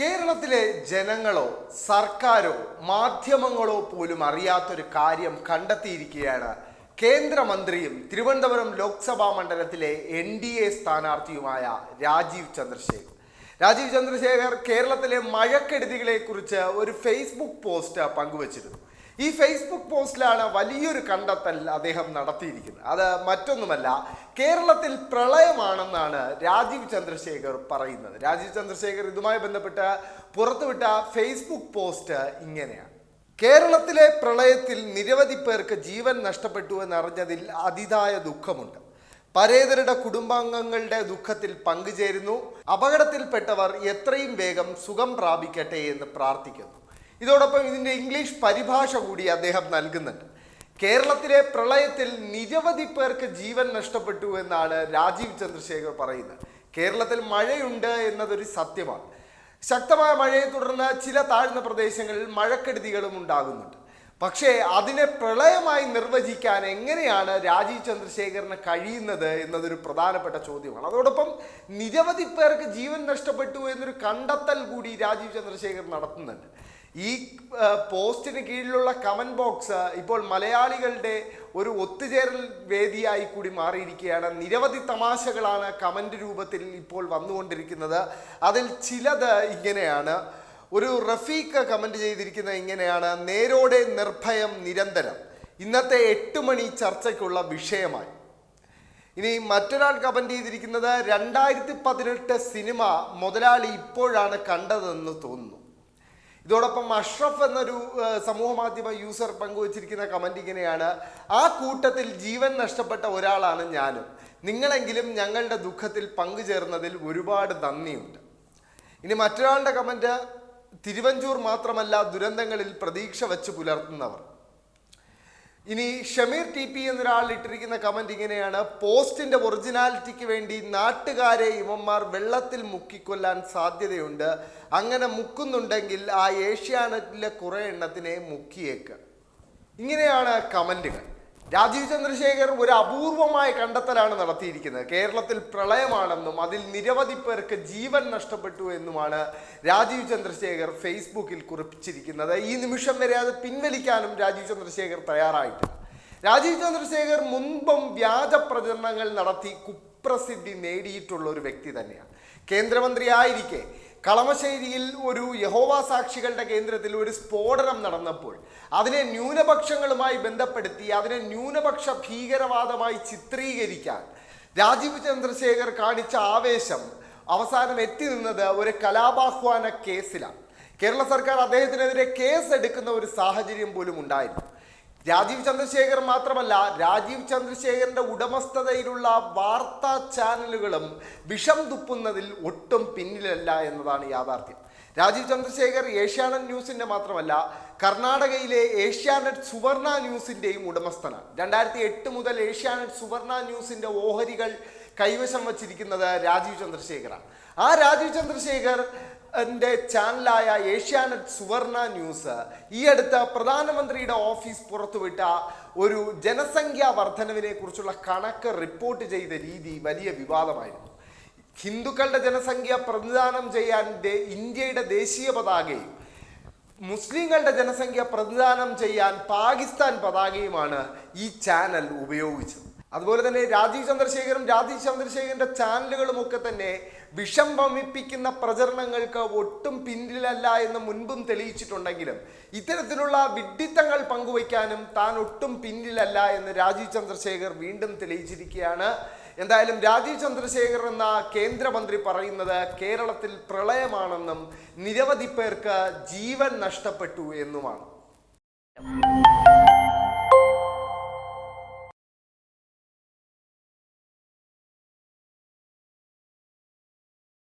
കേരളത്തിലെ ജനങ്ങളോ സർക്കാരോ മാധ്യമങ്ങളോ പോലും അറിയാത്തൊരു കാര്യം കണ്ടെത്തിയിരിക്കുകയാണ്. കേന്ദ്രമന്ത്രിയും തിരുവനന്തപുരം ലോക്സഭാ മണ്ഡലത്തിലെ എൻ ഡി എ സ്ഥാനാർത്ഥിയുമായ രാജീവ് ചന്ദ്രശേഖർ. രാജീവ് ചന്ദ്രശേഖർ കേരളത്തിലെ മഴക്കെടുതികളെ കുറിച്ച് ഒരു ഫേസ്ബുക്ക് പോസ്റ്റ് പങ്കുവച്ചിരുന്നു. ഈ ഫേസ്ബുക്ക് പോസ്റ്റിലാണ് വലിയൊരു കണ്ടെത്തൽ അദ്ദേഹം നടത്തിയിരിക്കുന്നത്. അത് മറ്റൊന്നുമല്ല കേരളത്തിൽ പ്രളയമാണെന്നാണ് രാജീവ് ചന്ദ്രശേഖർ പറയുന്നത്. രാജീവ് ചന്ദ്രശേഖർ ഇതുമായി ബന്ധപ്പെട്ട് പുറത്തുവിട്ട ഫേസ്ബുക്ക് പോസ്റ്റ് ഇങ്ങനെയാണ്. കേരളത്തിലെ പ്രളയത്തിൽ നിരവധി പേർക്ക് ജീവൻ നഷ്ടപ്പെട്ടു എന്നറിഞ്ഞതിൽ അതിതായ ദുഃഖമുണ്ട്. പരേതരുടെ കുടുംബാംഗങ്ങളുടെ ദുഃഖത്തിൽ പങ്കുചേരുന്നു. അപകടത്തിൽപ്പെട്ടവർ എത്രയും വേഗം സുഖം പ്രാപിക്കട്ടെ എന്ന് പ്രാർത്ഥിക്കുന്നു. ഇതോടൊപ്പം ഇതിന്റെ ഇംഗ്ലീഷ് പരിഭാഷ കൂടി അദ്ദേഹം നൽകുന്നുണ്ട്. കേരളത്തിലെ പ്രളയത്തിൽ നിരവധി പേർക്ക് ജീവൻ നഷ്ടപ്പെട്ടു എന്നാണ് രാജീവ് ചന്ദ്രശേഖർ പറയുന്നത്. കേരളത്തിൽ മഴയുണ്ട് എന്നതൊരു സത്യമാണ്. ശക്തമായ മഴയെ തുടർന്ന് ചില താഴ്ന്ന പ്രദേശങ്ങളിൽ മഴക്കെടുതികളും ഉണ്ടാകുന്നുണ്ട്. പക്ഷേ അതിനെ പ്രളയമായി നിർവചിക്കാൻ എങ്ങനെയാണ് രാജീവ് ചന്ദ്രശേഖറിന് കഴിയുന്നത് എന്നതൊരു പ്രധാനപ്പെട്ട ചോദ്യമാണ്. അതോടൊപ്പം നിരവധി പേർക്ക് ജീവൻ നഷ്ടപ്പെട്ടു എന്നൊരു കണ്ടെത്തൽ കൂടി രാജീവ് ചന്ദ്രശേഖർ നടത്തുന്നുണ്ട്. ഈ പോസ്റ്റിന് കീഴിലുള്ള കമന്റ് ബോക്സ് ഇപ്പോൾ മലയാളികളുടെ ഒരു ഒത്തുചേരൽ വേദിയായി കൂടി മാറിയിരിക്കുകയാണ്. നിരവധി തമാശകളാണ് കമന്റ് രൂപത്തിൽ ഇപ്പോൾ വന്നുകൊണ്ടിരിക്കുന്നത്. അതിൽ ചിലത് ഇങ്ങനെയാണ്. ഒരു റഫീഖ് കമന്റ് ചെയ്തിരിക്കുന്നത് ഇങ്ങനെയാണ്. നേരോടെ നിർഭയം നിരന്തരം. ഇന്നത്തെ എട്ട് മണി ചർച്ചയ്ക്കുള്ള വിഷയമായി. ഇനി മറ്റൊരാൾ കമന്റ് ചെയ്തിരിക്കുന്നത് രണ്ടായിരത്തി പതിനെട്ട് സിനിമ മുതലാളി ഇപ്പോഴാണ് കണ്ടതെന്ന് തോന്നുന്നു. ഇതോടൊപ്പം അഷ്റഫ് എന്നൊരു സമൂഹ മാധ്യമ യൂസർ പങ്കുവച്ചിരിക്കുന്ന കമന്റ് ഇങ്ങനെയാണ് ആ കൂട്ടത്തിൽ ജീവൻ നഷ്ടപ്പെട്ട ഒരാളാണ് ഞാനും. നിങ്ങളെങ്കിലും ഞങ്ങളുടെ ദുഃഖത്തിൽ പങ്കുചേർന്നതിൽ ഒരുപാട് നന്ദിയുണ്ട്. ഇനി മറ്റൊരാളുടെ കമന്റ് തിരുവഞ്ചൂർ മാത്രമല്ല ദുരന്തങ്ങളിൽ പ്രതീക്ഷ വെച്ച് പുലർത്തുന്നവർ. ഇനി ഷമീർ ടി പി എന്നൊരാൾ ഇട്ടിരിക്കുന്ന കമന്റ് ഇങ്ങനെയാണ്. പോസ്റ്റിന്റെ ഒറിജിനാലിറ്റിക്ക് വേണ്ടി നാട്ടുകാരെ ഇവന്മാർ വെള്ളത്തിൽ മുക്കിക്കൊല്ലാൻ സാധ്യതയുണ്ട്. അങ്ങനെ മുക്കുന്നുണ്ടെങ്കിൽ ആ ഏഷ്യാനെറ്റിലെ കുറെ എണ്ണത്തിനെ മുക്കിയേക്ക്. ഇങ്ങനെയാണ് കമന്റുകൾ. രാജീവ് ചന്ദ്രശേഖർ ഒരു അപൂർവമായ കണ്ടെത്തലാണ് നടത്തിയിരിക്കുന്നത്. കേരളത്തിൽ പ്രളയമാണെന്നും അതിൽ നിരവധി പേർക്ക് ജീവൻ നഷ്ടപ്പെട്ടു എന്നുമാണ് രാജീവ് ചന്ദ്രശേഖർ ഫേസ്ബുക്കിൽ കുറിപ്പിച്ചിരിക്കുന്നത്. ഈ നിമിഷം വരെ അത് പിൻവലിക്കാനും രാജീവ് ചന്ദ്രശേഖർ തയ്യാറായിട്ടില്ല. രാജീവ് ചന്ദ്രശേഖർ മുൻപും വ്യാജ പ്രചരണങ്ങൾ നടത്തി കുപ്രസിദ്ധി നേടിയിട്ടുള്ള ഒരു വ്യക്തി തന്നെയാണ്. കേന്ദ്രമന്ത്രിയായിരിക്കെ കളമശ്ശേരിയിൽ ഒരു യഹോവ സാക്ഷികളുടെ കേന്ദ്രത്തിൽ ഒരു സ്ഫോടനം നടന്നപ്പോൾ അതിനെ ന്യൂനപക്ഷങ്ങളുമായി ബന്ധപ്പെടുത്തി അതിനെ ന്യൂനപക്ഷ ഭീകരവാദമായി ചിത്രീകരിക്കാൻ രാജീവ് ചന്ദ്രശേഖർ കാണിച്ച ആവേശം അവസാനം എത്തി നിന്നത് ഒരു കലാപാഹ്വാന കേസിലാണ്. കേരള സർക്കാർ അദ്ദേഹത്തിനെതിരെ കേസ് എടുക്കുന്ന ഒരു സാഹചര്യം പോലും ഉണ്ടായിരുന്നു രാജീവ് ചന്ദ്രശേഖർ മാത്രമല്ല രാജീവ് ചന്ദ്രശേഖരന്റെ ഉടമസ്ഥതയിലുള്ള വാർത്താ ചാനലുകളും വിഷം തുപ്പുന്നതിൽ ഒട്ടും പിന്നിലല്ല എന്നതാണ് യാഥാർത്ഥ്യം. രാജീവ് ചന്ദ്രശേഖർ ഏഷ്യാനെറ്റ് ന്യൂസിന്റെ മാത്രമല്ല കർണാടകയിലെ ഏഷ്യാനെറ്റ് സുവർണ ന്യൂസിന്റെയും ഉടമസ്ഥനാണ്. രണ്ടായിരത്തി എട്ട് മുതൽ ഏഷ്യാനെറ്റ് സുവർണ ന്യൂസിന്റെ ഓഹരികൾ കൈവശം വച്ചിരിക്കുന്നത് രാജീവ് ചന്ദ്രശേഖറാണ് ആ രാജീവ് ചന്ദ്രശേഖർ ന്റെ ചാനലായ ഏഷ്യാനെറ്റ് സുവർണ ന്യൂസ് ഈ അടുത്ത് പ്രധാനമന്ത്രിയുടെ ഓഫീസ് പുറത്തുവിട്ട ഒരു ജനസംഖ്യാ വർധനവിനെ കുറിച്ചുള്ള കണക്ക് റിപ്പോർട്ട് ചെയ്ത രീതി വലിയ വിവാദമായിരുന്നു. ഹിന്ദുക്കളുടെ ജനസംഖ്യ പ്രതിദാനം ചെയ്യാൻ ഇന്ത്യയുടെ ദേശീയ പതാകയും മുസ്ലിങ്ങളുടെ ജനസംഖ്യ പ്രതിദാനം ചെയ്യാൻ പാകിസ്ഥാൻ പതാകയുമാണ് ഈ ചാനൽ ഉപയോഗിച്ചത്. അതുപോലെ തന്നെ രാജീവ് ചന്ദ്രശേഖരും രാജീവ് ചന്ദ്രശേഖരന്റെ ചാനലുകളും ഒക്കെ തന്നെ വിഷം വമിപ്പിക്കുന്ന പ്രചരണങ്ങൾക്ക് ഒട്ടും പിന്നിലല്ല എന്ന് മുൻപും തെളിയിച്ചിട്ടുണ്ടെങ്കിലും ഇത്തരത്തിലുള്ള വിഡ്ഢിത്തങ്ങൾ പങ്കുവയ്ക്കാനും താൻ ഒട്ടും പിന്നിലല്ല എന്ന് രാജീവ് ചന്ദ്രശേഖർ വീണ്ടും തെളിയിച്ചിരിക്കുകയാണ്. എന്തായാലും രാജീവ് ചന്ദ്രശേഖർ എന്ന കേന്ദ്രമന്ത്രി പറയുന്നത് കേരളത്തിൽ പ്രളയമാണെന്നും നിരവധി പേർക്ക് ജീവൻ നഷ്ടപ്പെട്ടു എന്നുമാണ്.